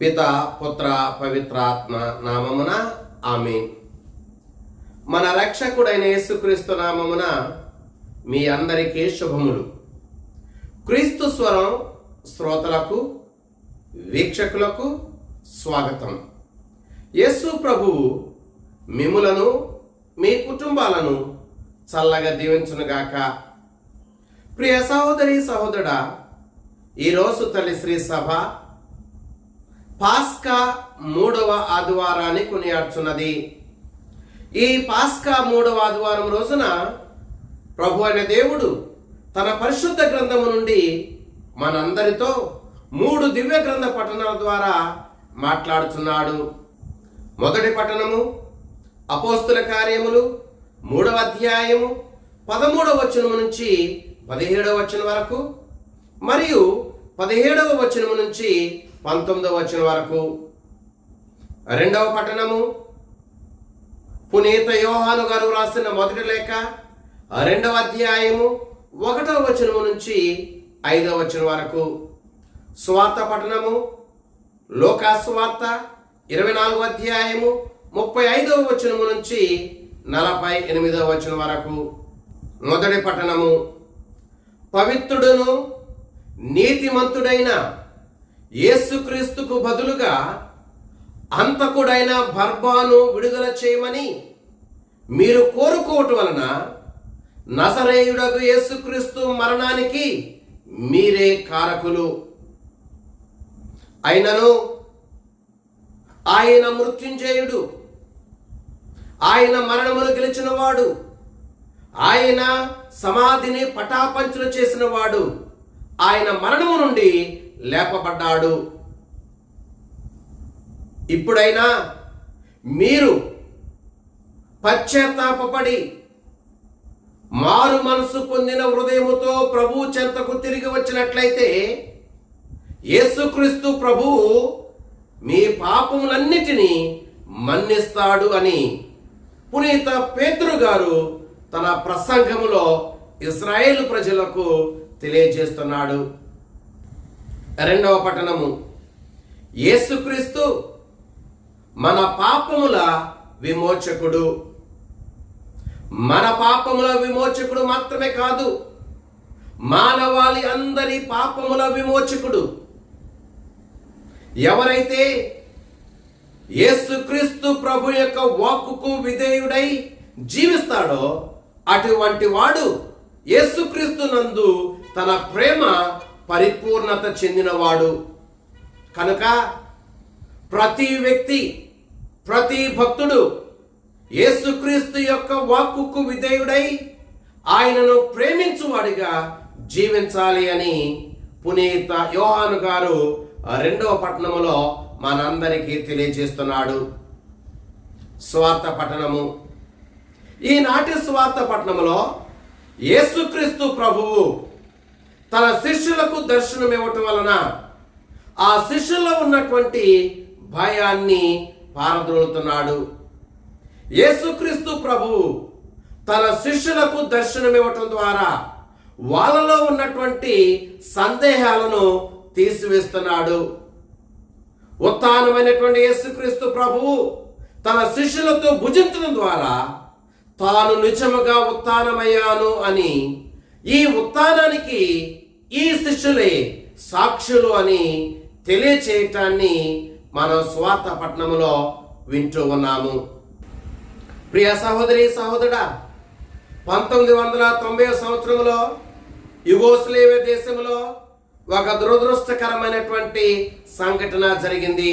పిత పుత్ర పవిత్రాత్మ నామమున ఆమె మన రక్షకుడైన యేసుక్రీస్తు నామమున మీ అందరికీ శుభములు. క్రీస్తు స్వరం శ్రోతలకు వీక్షకులకు స్వాగతం. యేసు ప్రభువు మిములను మీ కుటుంబాలను చల్లగా దీవించునుగాక. ప్రియ సహోదరి సహోదరా ఈరోజు తల్లి శ్రీ సభ పాస్కా మూడవ ఆదివారాన్ని కొనియాడుచున్నది. ఈ పాస్కా మూడవ ఆదివారం రోజున ప్రభు అయిన దేవుడు తన పరిశుద్ధ గ్రంథము నుండి మనందరితో మూడు దివ్య గ్రంథ పఠనాల ద్వారా మాట్లాడుచున్నాడు. మొదటి పఠనము అపోస్తుల కార్యములు మూడవ అధ్యాయము పదమూడవ వచనము నుంచి పదిహేడవ వచనం వరకు మరియు పదిహేడవ వచనము నుంచి పంతొమ్మిదవ వచ్చిన వరకు. రెండవ పట్టణము పునీత యోహాను గారు రాసిన మొదటి లేఖ రెండవ అధ్యాయము ఒకటవ వచనము నుంచి ఐదవ వచనం వరకు. స్వార్థ పట్టణము లోకాస్వార్త ఇరవై నాలుగు అధ్యాయము ముప్పై ఐదవ వచనము నుంచి నలభై ఎనిమిదవ వచనం వరకు. మొదటి పట్టణము పవిత్రుడును నీతిమంతుడైన యేసుక్రీస్తుకు బదులుగా అంతకుడైన బర్బాను విడుదల చేయమని మీరు కోరుకోవటం వలన నసరేయుడకు యేసుక్రీస్తు మరణానికి మీరే కారకులు. అయినను ఆయన మృత్యుంజయుడు. ఆయన మరణమును గెలిచినవాడు. ఆయన సమాధిని పటాపంచులు చేసినవాడు. ఆయన మరణము నుండి లేపబడ్డాడు. ఇప్పుడైనా మీరు పశ్చాత్తాపడి మారు మనసు పొందిన హృదయముతో ప్రభు చెంతకు తిరిగి వచ్చినట్లయితే యేసుక్రీస్తు ప్రభు మీ పాపములన్నిటినీ మన్నిస్తాడు అని పునీత పేతురు గారు తన ప్రసంగములో ఇస్రాయేల్ ప్రజలకు తెలియజేస్తున్నాడు. రెండవ పట్టణము. యేసుక్రీస్తు మన పాపముల విమోచకుడు. మన పాపముల విమోచకుడు మాత్రమే కాదు మానవాళి అందరి పాపముల విమోచకుడు. ఎవరైతే యేసుక్రీస్తు ప్రభు యొక్క వాక్కుకు విధేయుడై జీవిస్తాడో అటువంటి వాడు యేసుక్రీస్తు నందు తన ప్రేమ పరిపూర్ణత చెందినవాడు. కనుక ప్రతి వ్యక్తి ప్రతి భక్తుడు యేసుక్రీస్తు యొక్క వాక్కుకు విధేయుడై ఆయనను ప్రేమించువాడిగా జీవించాలి అని పునీత యోహాను గారు రెండవ పట్టణములో మనందరికీ తెలియజేస్తున్నాడు. స్వార్థ పట్టణము. ఈనాటి స్వార్థ పట్టణములో యేసుక్రీస్తు ప్రభువు తన శిష్యులకు దర్శనం ఇవ్వటం వలన ఆ శిష్యుల్లో ఉన్నటువంటి భయాన్ని పారద్రోలుతున్నాడు. యేసుక్రీస్తు ప్రభు తన శిష్యులకు దర్శనం ఇవ్వటం ద్వారా వాళ్ళలో ఉన్నటువంటి సందేహాలను తీసివేస్తున్నాడు. ఉత్థానమైనటువంటి యేసుక్రీస్తు ప్రభువు తన శిష్యులతో భుజించడం ద్వారా తాను నిజముగా ఉత్థానమయ్యాను అని ఈ ఉత్థానానికి ఈ శిష్యులే సాక్షులు అని తెలియచేయటాన్ని మనం స్వార్థ పట్టణంలో వింటూ ఉన్నాము. ప్రియ సహోదరి సహోదరా పంతొమ్మిది వందల తొంభై సంవత్సరంలో యుగోస్లేవియా దేశంలో ఒక దురదృష్టకరమైనటువంటి సంఘటన జరిగింది.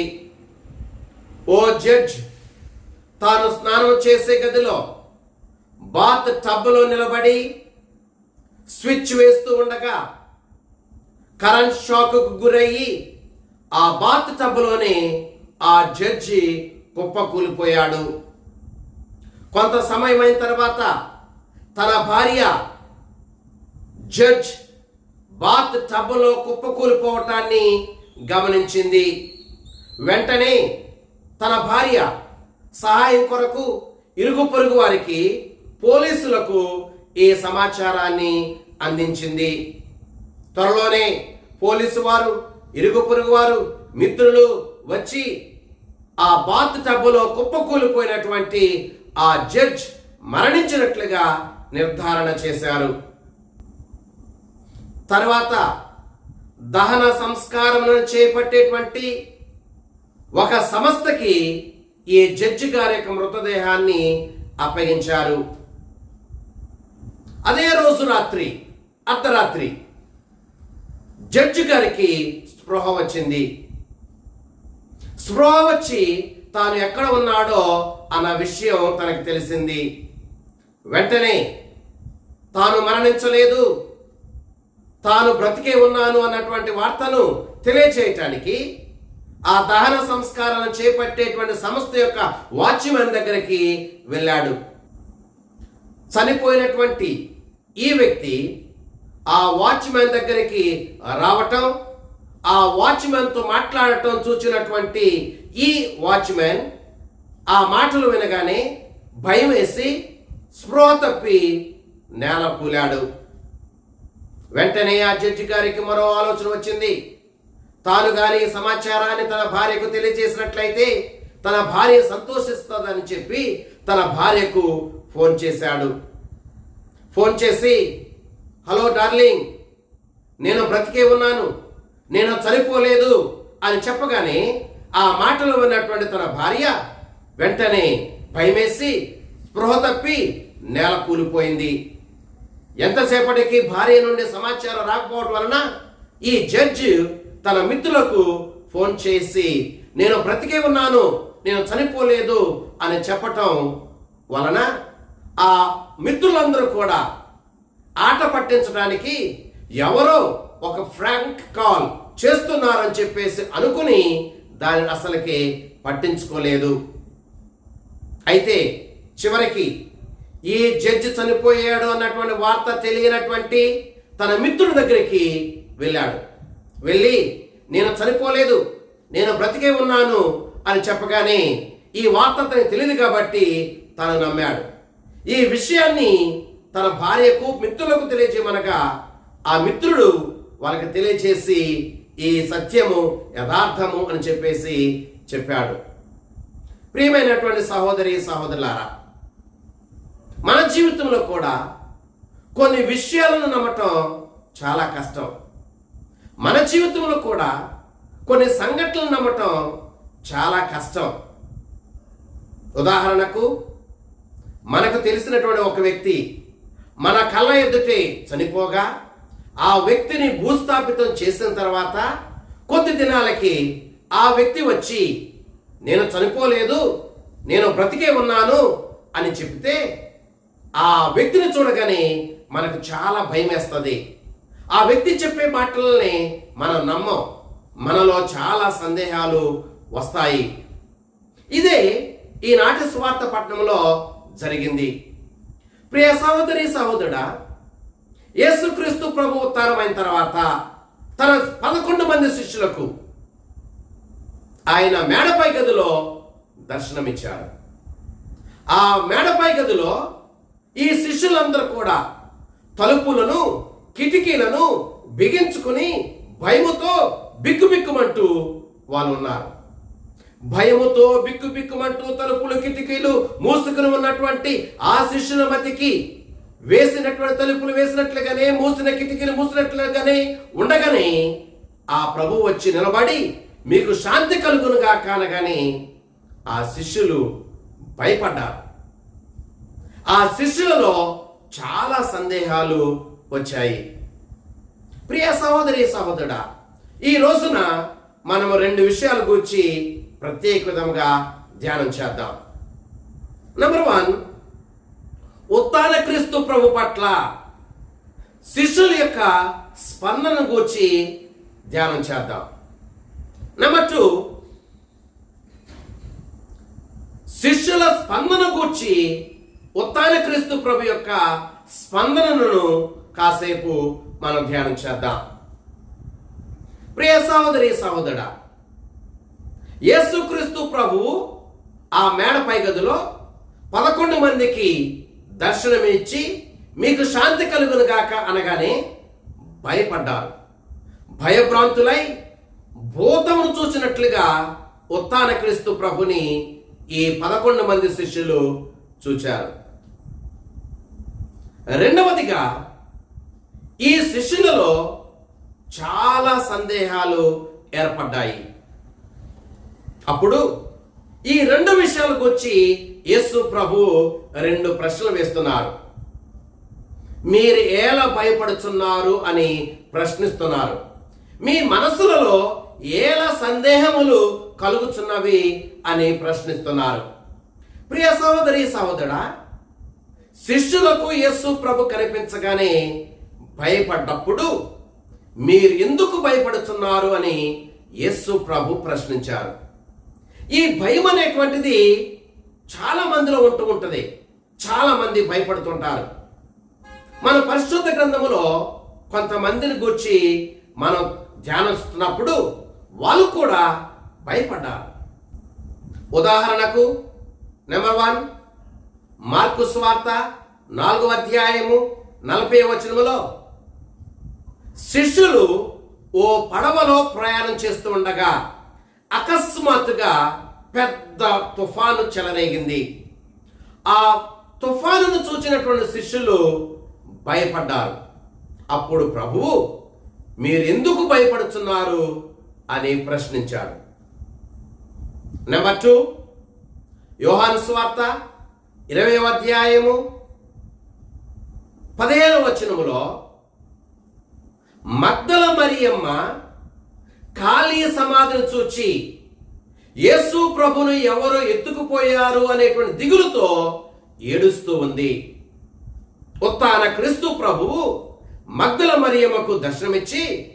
ఓ జడ్జ్ తాను స్నానం చేసే గదిలో బాత్ టబ్లో నిలబడి స్విచ్ వేస్తూ ఉండగా కరెంట్ షాక్కు గురయ్యి ఆ బాత్ టబ్లోనే ఆ జడ్జి కుప్పకూలిపోయాడు కొంత సమయం అయిన తర్వాత తన భార్య జడ్జ్ బాత్ టబ్లో కుప్పకూలిపోవటాన్ని గమనించింది. వెంటనే తన భార్య సహాయం కొరకు ఇరుగు పొరుగు వారికి పోలీసులకు ఈ సమాచారాన్ని అందించింది. త్వరలోనే పోలీసు వారు ఇరుగు పొరుగు వారు మిత్రులు వచ్చి ఆ బాత్ టబ్బులో కుప్పకూలిపోయినటువంటి ఆ జడ్జ్ మరణించినట్లుగా నిర్ధారణ చేశారు. తర్వాత దహన సంస్కారములను చేపట్టేటువంటి ఒక సంస్థకి ఈ జడ్జి గారి యొక్క మృతదేహాన్ని అప్పగించారు. అదే రోజు రాత్రి అర్ధరాత్రి జడ్జి గారికి స్పృహ వచ్చింది. స్పృహ వచ్చి తాను ఎక్కడ ఉన్నాడో అన్న విషయం తనకు తెలిసింది. వెంటనే తాను మరణించలేదు. తాను బ్రతికే ఉన్నాను అన్నటువంటి వార్తను తెలియచేయటానికి ఆ దహన సంస్కారాలను చేపట్టేటువంటి సంస్థ యొక్క వాచ్మెన్ దగ్గరికి వెళ్ళాడు. చనిపోయినటువంటి ఈ వ్యక్తి ఆ వాచ్మెన్ దగ్గరికి రావటం ఆ వాచ్మెన్తో మాట్లాడటం చూచినటువంటి ఈ వాచ్మెన్ ఆ మాటలు వినగానే భయం వేసి స్పృహ తప్పి నేల కూలాడు వెంటనే ఆ జడ్జి గారికి మరో ఆలోచన వచ్చింది. తాను గాని సమాచారాన్ని తన భార్యకు తెలియజేసినట్లయితే తన భార్య సంతోషిస్తుందని చెప్పి తన భార్యకు ఫోన్ చేశాడు. ఫోన్ చేసి హలో డార్లింగ్ నేను బ్రతికే ఉన్నాను నేను చనిపోలేదు అని చెప్పగానే ఆ మాటలు విన్నటువంటి తన భార్య వెంటనే భయమేసి స్పృహ తప్పి నేల కూలిపోయింది. ఎంతసేపటికి భార్య నుండి సమాచారం రాకపోవడం వలన ఈ జడ్జి తన మిత్రులకు ఫోన్ చేసి నేను బ్రతికే ఉన్నాను నేను చనిపోలేదు అని చెప్పటం వలన ఆ మిత్రులందరూ కూడా ఆట పట్టించడానికి ఎవరో ఒక ఫ్రాంక్ కాల్ చేస్తున్నారని చెప్పేసి అనుకుని దానిని అసలుకి పట్టించుకోలేదు. అయితే చివరికి ఈ జడ్జి చనిపోయాడు అన్నటువంటి వార్త తెలియనటువంటి తన మిత్రుడి దగ్గరికి వెళ్ళాడు. వెళ్ళి నేను చనిపోలేదు నేను బ్రతికే ఉన్నాను అని చెప్పగానే ఈ వార్త తనకు తెలియదు కాబట్టి తను నమ్మాడు. ఈ విషయాన్ని తన భార్యకు మిత్రులకు తెలియజేయమనగా ఆ మిత్రుడు వాళ్ళకి తెలియజేసి ఈ సత్యము యథార్థము అని చెప్పేసి చెప్పాడు. ప్రియమైనటువంటి సహోదరి సహోదరులారా మన జీవితంలో కూడా కొన్ని విషయాలను నమ్మటం చాలా కష్టం. మన జీవితంలో కూడా కొన్ని సంఘటనలు నమ్మటం చాలా కష్టం. ఉదాహరణకు మనకు తెలిసినటువంటి ఒక వ్యక్తి మన కళ్ళ ఎదుటే చనిపోగా ఆ వ్యక్తిని భూస్థాపితం చేసిన తర్వాత కొద్ది దినాలకి ఆ వ్యక్తి వచ్చి నేను చనిపోలేదు నేను బ్రతికే ఉన్నాను అని చెప్తే ఆ వ్యక్తిని చూడగానే మనకు చాలా భయం వేస్తుంది ఆ వ్యక్తి చెప్పే మాటలని మనం నమ్మం. మనలో చాలా సందేహాలు వస్తాయి. ఇదే ఈనాటి స్వార్థ పట్టణంలో జరిగింది. ప్రియ సహోదరి సహోదరుడా యేసుక్రీస్తు ప్రభు ఉత్తానమైన తర్వాత తన పదకొండు మంది శిష్యులకు ఆయన మేడపై గదిలో దర్శనమిచ్చారు. ఆ మేడపై గదిలో ఈ శిష్యులందరూ కూడా తలుపులను కిటికీలను బిగించుకుని భయముతో బిక్కుబిక్కుమంటూ వాళ్ళు ఉన్నారు భయముతో బిక్కు బిక్కుమంటూ తలుపులు కిటికీలు మూసుకుని ఉన్నటువంటి ఆ శిష్యుల మతికి వేసినటువంటి తలుపులు వేసినట్లుగానే మూసిన కిటికీలు మూసినట్లుగానే ఉండగానే ఆ ప్రభు వచ్చి నిలబడి మీకు శాంతి కలుగునుగా కానగానే ఆ శిష్యులు భయపడ్డారు. ఆ శిష్యులలో చాలా సందేహాలు వచ్చాయి. ప్రియ సహోదరి సహోదరుడా ఈ రోజున మనము రెండు విషయాల గురించి ప్రత్యేక విధంగా ధ్యానం చేద్దాం. నెంబర్ వన్ ఉత్తాన క్రీస్తు ప్రభు పట్ల శిష్యుల యొక్క స్పందన గూర్చి ధ్యానం చేద్దాం. నెంబర్ టూ శిష్యుల స్పందన గూర్చి ఉత్తాన క్రీస్తు ప్రభు యొక్క స్పందనను కాసేపు మనం ధ్యానం చేద్దాం. ప్రియ సహోదరి సహోదరా యేసుక్రీస్తు ప్రభువు ఆ మేడపై గదిలో పదకొండు మందికి దర్శనమిచ్చి మీకు శాంతి కలుగును గాక అనగానే భయపడ్డారు. భయభ్రాంతులై భూతమును చూసినట్లుగా ఉత్తాన క్రీస్తు ప్రభుని ఈ పదకొండు మంది శిష్యులు చూచారు. రెండవదిగా ఈ శిష్యులలో చాలా సందేహాలు ఏర్పడ్డాయి. అప్పుడు ఈ రెండు విషయాలకు వచ్చి యేసు ప్రభు రెండు ప్రశ్నలు వేస్తున్నారు. మీరు ఎలా భయపడుచున్నారు అని ప్రశ్నిస్తున్నారు. మీ మనసులలో ఎలా సందేహములు కలుగుచున్నవి అని ప్రశ్నిస్తున్నారు. ప్రియ సహోదరి సహోదరా శిష్యులకు యేసు ప్రభు కనిపించగానే భయపడ్డప్పుడు మీరు ఎందుకు భయపడుతున్నారు అని యేసు ప్రభు ప్రశ్నించారు. ఈ భయం అనేటువంటిది చాలా మందిలో ఉంటూ ఉంటుంది. చాలా మంది భయపడుతుంటారు. మన పరిశుద్ధ గ్రంథములో కొంతమందిని గూర్చి మనం ధ్యానిస్తున్నప్పుడు వాళ్ళు కూడా భయపడ్డారు. ఉదాహరణకు నెంబర్ వన్ మార్కు స్వార్త నాలుగో అధ్యాయము నలభై వచనములో శిష్యులు ఓ పడవలో ప్రయాణం చేస్తూ ఉండగా అకస్మాత్తుగా పెద్ద తుఫాను చెలరేగింది. ఆ తుఫానును చూచినటువంటి శిష్యులు భయపడ్డారు. అప్పుడు ప్రభువు మీరు ఎందుకు భయపడుతున్నారు అని ప్రశ్నించాడు. నెంబర్ టూ యోహాను స్వార్త ఇరవై అధ్యాయము పదిహేను వచనములో మగ్దల మరియమ్మ ఖాళీ సమాధిని చూచి యేసు ప్రభును ఎవరు ఎత్తుకుపోయారు అనేటువంటి దిగులుతో ఏడుస్తూ ఉంది. ఉత్తాన క్రీస్తు ప్రభువు మగ్గుల మరియమ్మకు దర్శనమిచ్చి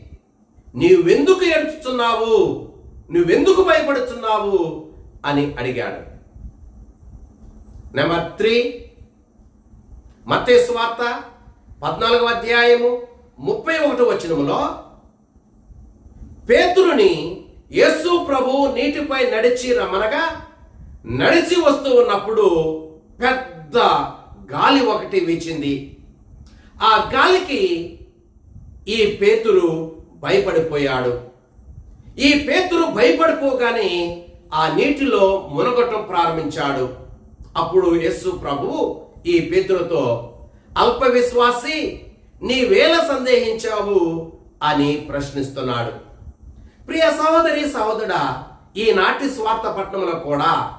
నీవెందుకు ఏడుస్తున్నావు? నువ్వెందుకు భయపడుతున్నావు? అని అడిగాడు. నెంబర్ త్రీ మత్తయి వార్త పద్నాలుగవ అధ్యాయము ముప్పై ఒకటి వచనములో పేతురుని యేసు ప్రభు నీటిపై నడిచి రమ్మనగా నడిచి వస్తూ ఉన్నప్పుడు పెద్ద గాలి ఒకటి వీచింది. ఆ గాలికి ఈ పేతురు భయపడిపోయాడు. ఈ పేతురు భయపడిపోగానే ఆ నీటిలో మునగటం ప్రారంభించాడు. అప్పుడు యస్సు ప్రభు ఈ పేతురుతో అల్ప విశ్వాసి నీవేళ సందేహించావు? అని ప్రశ్నిస్తున్నాడు. ప్రియ సహోదరి సహోదరుడా ఈనాటి స్వార్థ పట్టణంలో కూడా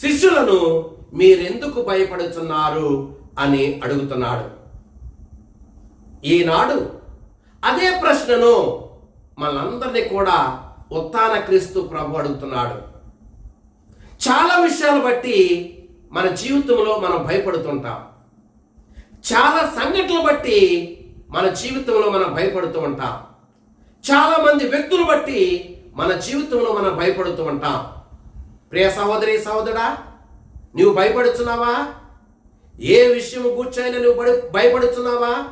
శిష్యులను మీరెందుకు భయపడుతున్నారు అని అడుగుతున్నాడు. ఈనాడు అదే ప్రశ్నను మనందరినీ కూడా ఉత్తాన క్రీస్తు ప్రభు అడుగుతున్నాడు. చాలా విషయాలు బట్టి మన జీవితంలో మనం భయపడుతుంటాం. చాలా సంఘటనలు బట్టి మన జీవితంలో మనం భయపడుతూ ఉంటాం. చాలా మంది వ్యక్తులు బట్టి మన జీవితంలో మనం భయపడుతూ ఉంటాం. ప్రియ సహోదరి సహోదరా నువ్వు భయపడుతున్నావా ఏ విషయం కూర్చైనా నువ్వు బడి భయపడుతున్నావా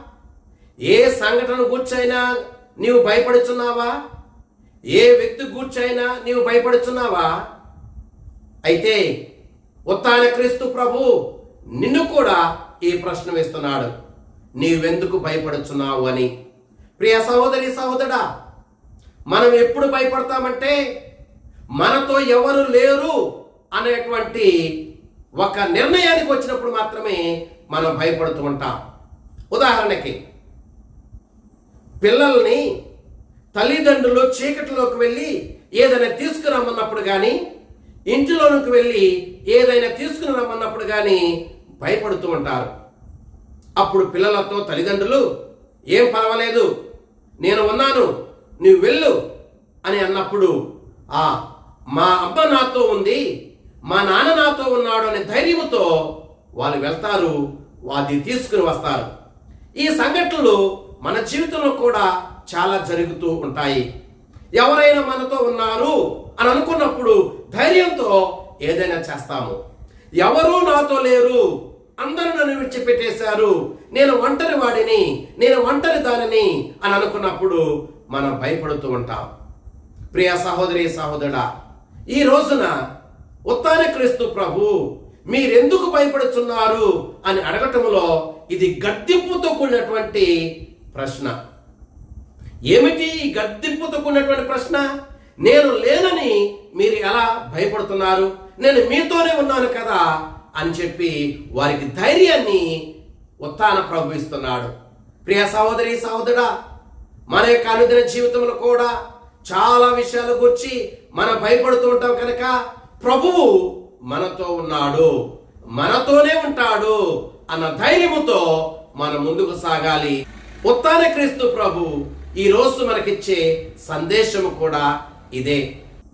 ఏ సంఘటన కూర్చైనా నీవు భయపడుతున్నావా ఏ వ్యక్తి కూర్చైనా నీవు భయపడుతున్నావా అయితే ఉత్తాన క్రీస్తు ప్రభు నిన్ను కూడా ఈ ప్రశ్న వేస్తున్నాడు. నీవెందుకు భయపడుచున్నావు అని. ప్రియ సహోదరి సహోదరా మనం ఎప్పుడు భయపడతామంటే మనతో ఎవరు లేరు అనేటువంటి ఒక నిర్ణయానికి వచ్చినప్పుడు మాత్రమే మనం భయపడుతూ ఉంటాం. ఉదాహరణకి పిల్లల్ని తల్లిదండ్రులు చీకటిలోకి వెళ్ళి ఏదైనా తీసుకురమ్మన్నప్పుడు కానీ ఇంటిలోనికి వెళ్ళి ఏదైనా తీసుకుని రమ్మన్నప్పుడు కానీ భయపడుతూ ఉంటారు. అప్పుడు పిల్లలతో తల్లిదండ్రులు ఏం పర్వాలేదు నేను ఉన్నాను నువ్వు వెళ్ళు అని అన్నప్పుడు ఆ మా అమ్మ నాతో ఉంది మా నాన్న నాతో ఉన్నాడు అనే ధైర్యంతో వాళ్ళు వెళ్తారు వాటిని తీసుకుని వస్తారు. ఈ సంఘటనలు మన జీవితంలో కూడా చాలా జరుగుతూ ఉంటాయి. ఎవరైనా మనతో ఉన్నారు అని అనుకున్నప్పుడు ధైర్యంతో ఏదైనా చేస్తాము. ఎవరూ నాతో లేరు అందరూ నన్ను విడిచిపెట్టేశారు నేను ఒంటరి వాడిని నేను ఒంటరి దానిని అని అనుకున్నప్పుడు మనం భయపడుతూ ఉంటాం. ప్రియ సహోదరి సహోదరుడా ఈ రోజున ఉత్తాన క్రీస్తు ప్రభు మీరెందుకు భయపడుతున్నారు అని అడగటంలో ఇది గద్దెంపుతో కూడినటువంటి ప్రశ్న. ఏమిటి ఈ గద్దెంపుతో కూడినటువంటి ప్రశ్న? నేను లేనని మీరు ఎలా భయపడుతున్నారు? నేను మీతోనే ఉన్నాను కదా అని చెప్పి వారికి ధైర్యాన్ని ఉత్తాన ప్రభు ఇస్తున్నాడు. ప్రియ సహోదరి సహోదరా మన యొక్క అనుదిన జీవితంలో కూడా చాలా విషయాల గురించి మనం భయపడుతూ ఉంటాం కనుక ప్రభువు మనతో ఉన్నాడు మనతోనే ఉంటాడు అన్న ధైర్యముతో మనం ముందుకు సాగాలి. ఉత్తాన క్రీస్తు ప్రభు ఈ రోజు మనకిచ్చే సందేశము కూడా ఇదే.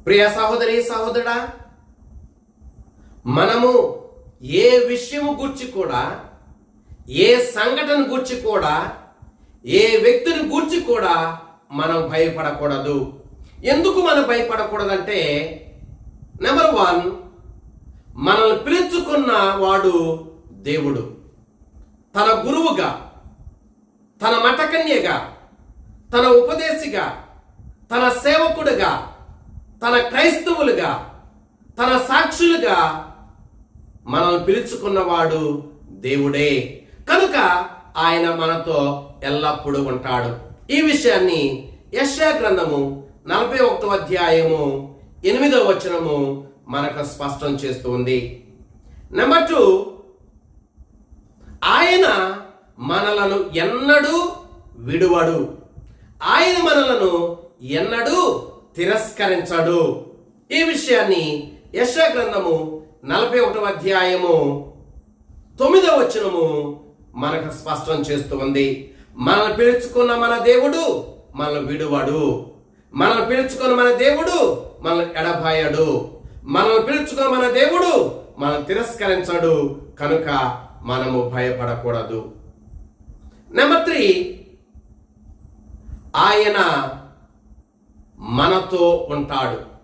ప్రియ సహోదరి సహోదరా మనము ఏ విషయము గుర్చి కూడా ఏ సంఘటన గుర్చి కూడా ఏ వ్యక్తిని గూర్చి కూడా మనం భయపడకూడదు. ఎందుకు మనం భయపడకూడదంటే నెంబర్ వన్ మనల్ని పిలుచుకున్న వాడు దేవుడు. తన గురువుగా తన మఠకన్యగా తన ఉపదేశిగా తన సేవకుడుగా తన క్రైస్తవులుగా తన సాక్షులుగా మనల్ని పిలుచుకున్నవాడు దేవుడే. కనుక ఆయన మనతో ఎల్లప్పుడూ ఉంటాడు. ఈ విషయాన్ని యశ్యా గ్రంథము నలభై ఒకటో అధ్యాయము ఎనిమిదవ వచనము మనకు స్పష్టం చేస్తుంది. నెంబర్ టూ ఆయన మనలను ఎన్నడూ విడువడు. ఆయన మనలను ఎన్నడూ తిరస్కరించడు. ఈ విషయాన్ని యశా గ్రంథము నలభై ఒకటవ అధ్యాయము తొమ్మిదవ వచనము మనకు స్పష్టం చేస్తుంది. మనల్ని పిలుచుకున్న మన దేవుడు మనల్ని విడువడు. మనల్ని పిలుచుకున్న మన దేవుడు మనల్ని ఎడబాయడు. మనల్ని పిలుచుకున్న మన దేవుడు మనం తిరస్కరించడు. కనుక మనము భయపడకూడదు. నెంబర్ త్రీ ఆయన మనతో ఉంటాడు.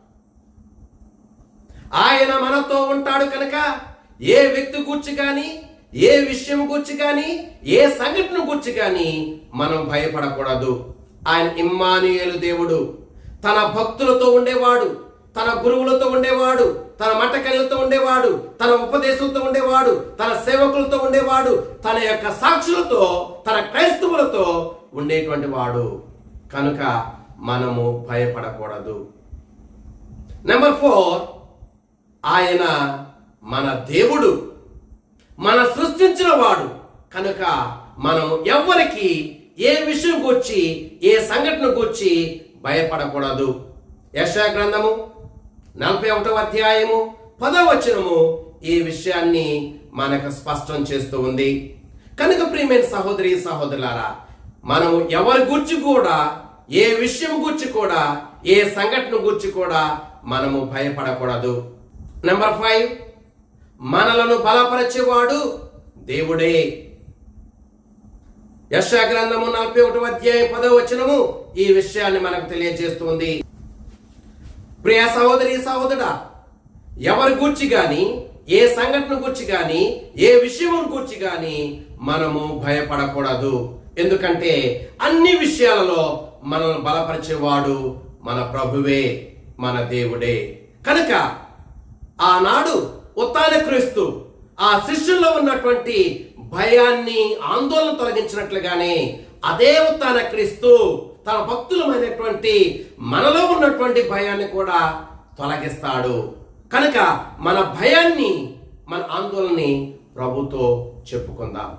ఆయన మనతో ఉంటాడు కనుక ఏ వ్యక్తి గూర్చి కానీ ఏ విషయం గూర్చి కానీ ఏ సంఘటన గూర్చి కానీ మనం భయపడకూడదు. ఆయన ఇమ్మానుయేలు దేవుడు. తన భక్తులతో ఉండేవాడు తన గురువులతో ఉండేవాడు తన మటకళ్ళతో ఉండేవాడు తన ఉపదేశంతో ఉండేవాడు తన సేవకులతో ఉండేవాడు తన యొక్క సాక్షులతో తన క్రైస్తవులతో ఉండేటువంటి వాడు. కనుక మనము భయపడకూడదు. నెంబర్ ఫోర్ ఆయన మన దేవుడు. మన సృష్టించిన వాడు. కనుక మనం ఎవ్వరికి ఏ విషయం గుర్చి ఏ సంఘటన గుర్చి భయపడకూడదు. యశా గ్రంథము నలభై ఒకటవ అధ్యాయము పదవచనము ఈ విషయాన్ని మనకు స్పష్టం చేస్తూ ఉంది. కనుక ప్రియమైన సహోదరి సహోదరులారా మనము ఎవరి గురించి కూడా ఏ విషయం గురించి కూడా ఏ సంఘటన గురించి కూడా మనము భయపడకూడదు. నెంబర్ ఫైవ్ మనలను బలపరచేవాడు దేవుడే. యశా గ్రంథము నలభై ఒకటి అధ్యాయం పదవ వచనము ఈ విషయాన్ని మనకు తెలియజేస్తుంది. ప్రియ సహోదరి సహోదరుడా ఎవరి గూర్చి గాని ఏ సంఘటన గూర్చి గాని ఏ విషయం గూర్చి గాని మనము భయపడకూడదు. ఎందుకంటే అన్ని విషయాలలో మనల్ని బలపరిచేవాడు మన ప్రభువే మన దేవుడే. కనుక ఆనాడు ఉత్తాన క్రీస్తు ఆ శిష్యుల్లో ఉన్నటువంటి భయాన్ని ఆందోళన తొలగించినట్లుగానే అదే ఉత్తాన క్రీస్తు తన భక్తులమైనటువంటి మనలో ఉన్నటువంటి భయాన్ని కూడా తొలగిస్తాడు. కనుక మన భయాన్ని మన ఆందోళనని ప్రభుతో చెప్పుకుందాం.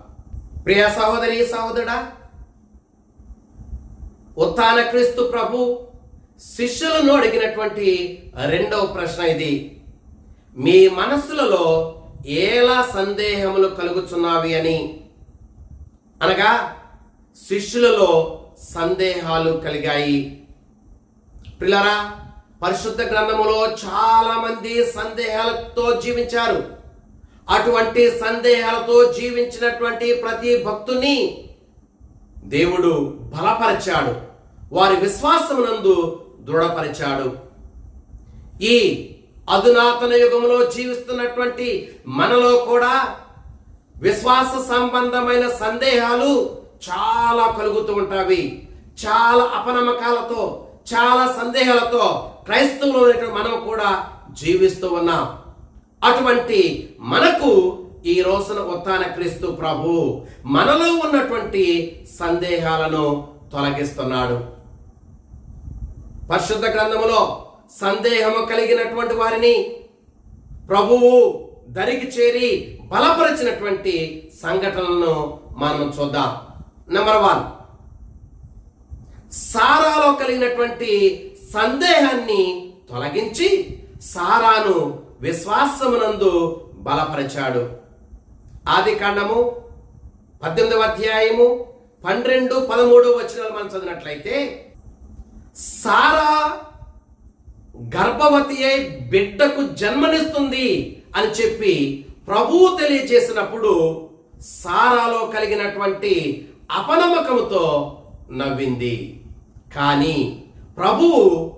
ప్రియ సహోదరి సహోదరుడా ఉత్తాన క్రీస్తు ప్రభు శిష్యులను అడిగినటువంటి రెండవ ప్రశ్న ఇది. మీ మనస్సులలో ఎలా సందేహములు కలుగుచున్నావి అని? అనగా శిష్యులలో సందేహాలు కలిగాయి. పిల్లరా పరిశుద్ధ గ్రంథములో చాలా మంది సందేహాలతో జీవించారు. అటువంటి సందేహాలతో జీవించినటువంటి ప్రతి భక్తుని దేవుడు బలపరిచాడు. వారి విశ్వాసమునందు దృఢపరిచాడు. ఈ అధునాతన యుగంలో జీవిస్తున్నటువంటి మనలో కూడా విశ్వాస సంబంధమైన సందేహాలు చాలా కలుగుతూ ఉంటాయి చాలా అపనమ్మకాలతో చాలా సందేహాలతో క్రైస్తవులు మనం కూడా జీవిస్తూ ఉన్నాం. అటువంటి మనకు ఈ రోజున ఉత్తాన క్రీస్తు ప్రభు మనలో ఉన్నటువంటి సందేహాలను తొలగిస్తున్నాడు. పరిశుద్ధ గ్రంథములో సందేహము కలిగినటువంటి వారిని ప్రభువు దరికి చేరి బలపరిచినటువంటి సంఘటనలను మనం చూద్దాం. నెంబర్ వన్ సారాలో కలిగినటువంటి సందేహాన్ని తొలగించి సారాను విశ్వాసమునందు బలపరిచాడు. ఆది కాండము పద్దెనిమిదవ అధ్యాయము పన్నెండు పదమూడు వచనాలు మనం చదివినట్లయితే సారా గర్భవతి అయి బిడ్డకు జన్మనిస్తుంది అని చెప్పి ప్రభువు తెలియజేసినప్పుడు సారాలో కలిగినటువంటి అపనమ్మకంతో నవ్వింది. కానీ ప్రభువు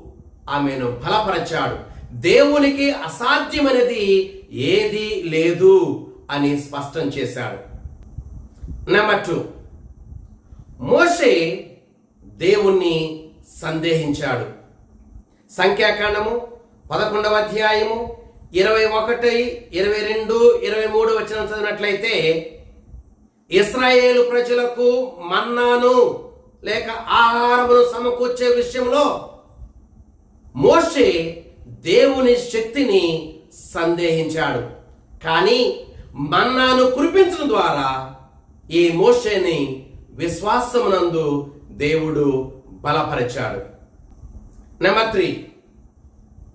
ఆమెను బలపరచాడు. దేవునికి అసాధ్యమనేది ఏది లేదు అని స్పష్టం చేశాడు. Number two. మోషే దేవుణ్ణి సందేహించాడు. సంఖ్యాకాండము పదకొండవ అధ్యాయము ఇరవై ఒకటి ఇరవై రెండు ఇరవై మూడు వచ్చిన చదివినట్లయితే ఇస్రాయేలు ప్రజలకు మన్నాను లేక ఆహారమును సమకూర్చే విషయంలో మోషే దేవుని శక్తిని సందేహించాడు. కానీ మన్నాను కురిపించడం ద్వారా ఈ మోషేని విశ్వాసమునందు దేవుడు బలపరిచాడు. Number three.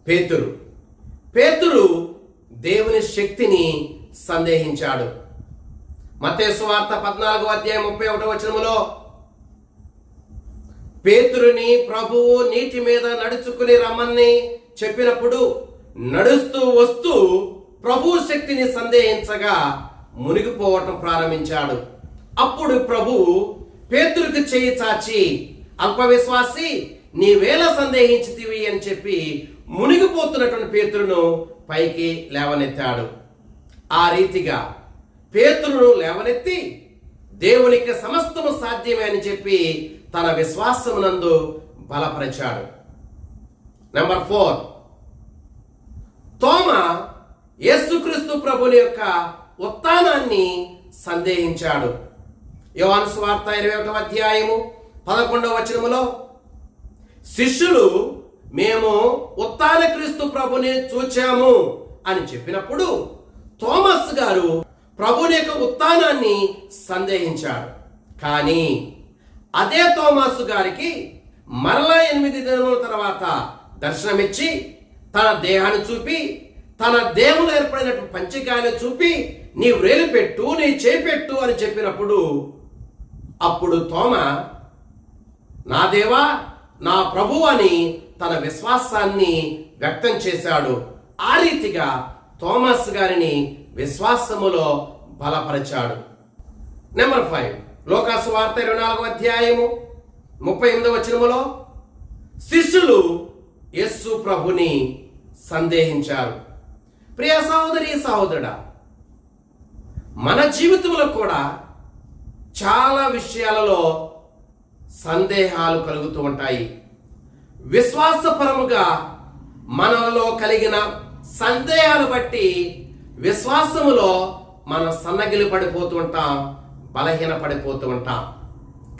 పేతురు. పేతురు దేవుని శక్తిని సందేహించాడు. మతేశ్వార్త వార్త పద్నాలుగో అధ్యాయం ముప్పై ఒకటో వచనములో పేతురుని ప్రభువు నీటి మీద నడుచుకుని రమ్మని చెప్పినప్పుడు నడుస్తూ వస్తూ ప్రభు శక్తిని సందేహించగా మునిగిపోవటం ప్రారంభించాడు. అప్పుడు ప్రభు పేతురుకు చేయి చాచి అల్పవిశ్వాసి నీవేలా సందేహించితివి అని చెప్పి మునిగిపోతున్నటువంటి పేతులను పైకి లేవనెత్తాడు. ఆ రీతిగా పేతులను లేవనెత్తి దేవునికి సమస్తము సాధ్యమే అని చెప్పి తన విశ్వాసమునందు బలపరిచాడు. నెంబర్ ఫోర్ తోమ యేసుక్రీస్తు ప్రభుని యొక్క ఉత్థానాన్ని సందేహించాడు. యోహాను స్వార్త ఇరవై ఒకటవ అధ్యాయము పదకొండవ వచనములో శిష్యులు మేము ఉత్తాన క్రీస్తు ప్రభుని చూచాము అని చెప్పినప్పుడు థోమస్ గారు ప్రభుని యొక్క ఉత్థానాన్ని సందేహించాడు కానీ అదే థోమస్ గారికి మరలా ఎనిమిది దినముల తర్వాత దర్శనమిచ్చి తన దేహాన్ని చూపి తన దేవుడు ఏర్పడినటువంటి పంచకాయలు చూపి నీ వ్రేలు పెట్టు నీ చేపెట్టు అని చెప్పినప్పుడు అప్పుడు తోమ నా దేవా నా ప్రభు అని తన విశ్వాసాన్ని వ్యక్తం చేశాడు. ఆ రీతిగా థోమస్ గారిని విశ్వాసములో బలపరిచాడు. Number five. లోకాసు వార్త ఇరవై నాలుగో అధ్యాయము ముప్పై ఎనిమిదవ వచనములో శిష్యులు యస్సు ప్రభుని సందేహించారు. ప్రియ సహోదరి సహోదరుడా మన జీవితంలో కూడా చాలా విషయాలలో సందేహాలు కలుగుతూ ఉంటాయి. విశ్వాసపరముగా మనలో కలిగిన సందేహాలు బట్టి విశ్వాసములో మనం సన్నగిలి పడిపోతూ ఉంటాం బలహీన పడిపోతూ ఉంటాం.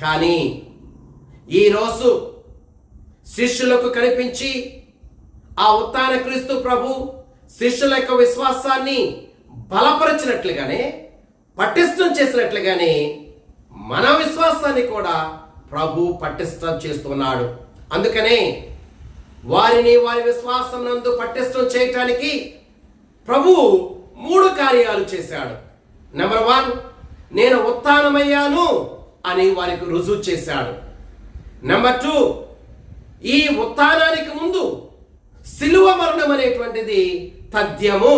కానీ ఈరోజు శిష్యులకు కనిపించి ఆ ఉత్తాన క్రీస్తు ప్రభు శిష్యుల యొక్క విశ్వాసాన్ని బలపరిచినట్లుగానే పటిష్టం చేసినట్లుగానే మన విశ్వాసాన్ని కూడా ప్రభు పటిష్టం చేస్తున్నాడు అందుకనే వారిని వారి విశ్వాసం నందు పటిష్టం చేయటానికి ప్రభు మూడు కార్యాలు చేశాడు. నెంబర్ వన్ నేను ఉత్థానమయ్యాను అని వారికి రుజువు చేశాడు. నెంబర్ టూ ఈ ఉత్థానానికి ముందు సిలువ మరణం అనేటువంటిది తథ్యము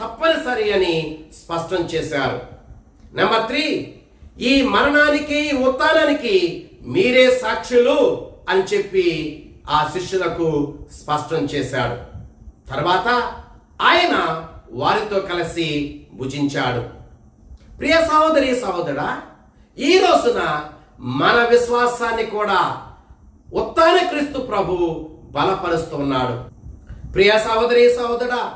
తప్పనిసరి అని స్పష్టం చేశారు. నెంబర్ త్రీ ఈ మరణానికి ఉత్థానానికి మీరే సాక్షులు. అని చెప్పి ఆ శిష్యులకు స్పష్టం చేశాడు. తర్వాత ఆయన వారితో కలిసి భుజించాడు. ప్రియ సహోదరి సహోదరా ఈ రోజున మన విశ్వాసాన్ని కూడా ఉత్తాన క్రీస్తు ప్రభు బలపరుస్తున్నాడు ప్రియ సహోదరి సహోదరా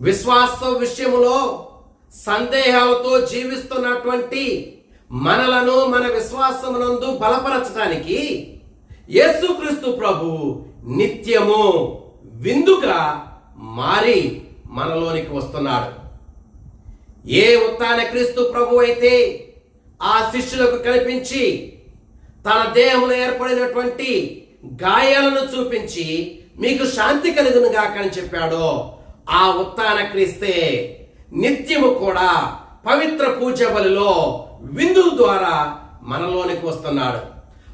విశ్వాస విషయములో సందేహాలతో జీవిస్తున్నటువంటి మనలను మన విశ్వాసమునందు బలపరచడానికి యేసుక్రీస్తు ప్రభు నిత్యము విందుగా మారి మనలోనికి వస్తున్నాడు. ఏ ఉత్తాన క్రీస్తు ప్రభు అయితే ఆ శిష్యులకు కనిపించి తన దేహంలో ఏర్పడినటువంటి గాయాలను చూపించి మీకు శాంతి కలుగును గాకని చెప్పాడో ఆ ఉత్తాన క్రీస్తే నిత్యము కూడా పవిత్ర పూజ బలిలో విందు ద్వారా మనలోనికి వస్తున్నాడు.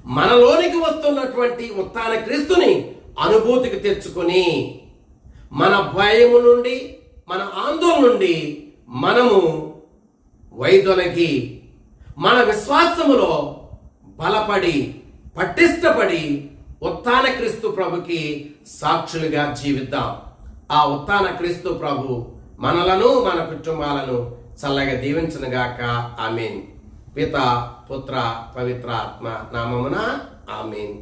మనలోనికి వస్తున్నటువంటి ఉత్తాన క్రీస్తుని అనుభూతికి తెచ్చుకొని మన భయము నుండి మన ఆందోళన నుండి మనము వైదొలగి మన విశ్వాసములో బలపడి పటిష్టపడి ఉత్తాన క్రీస్తు ప్రభుకి సాక్షులుగా జీవిద్దాం. ఆ ఉత్తాన క్రీస్తు ప్రభు మనలను మన కుటుంబాలను చల్లగా దీవించనుగాక. ఆమెన్. పిత పుత్ర పవిత్ర ఆత్మ నామమున ఆమెన్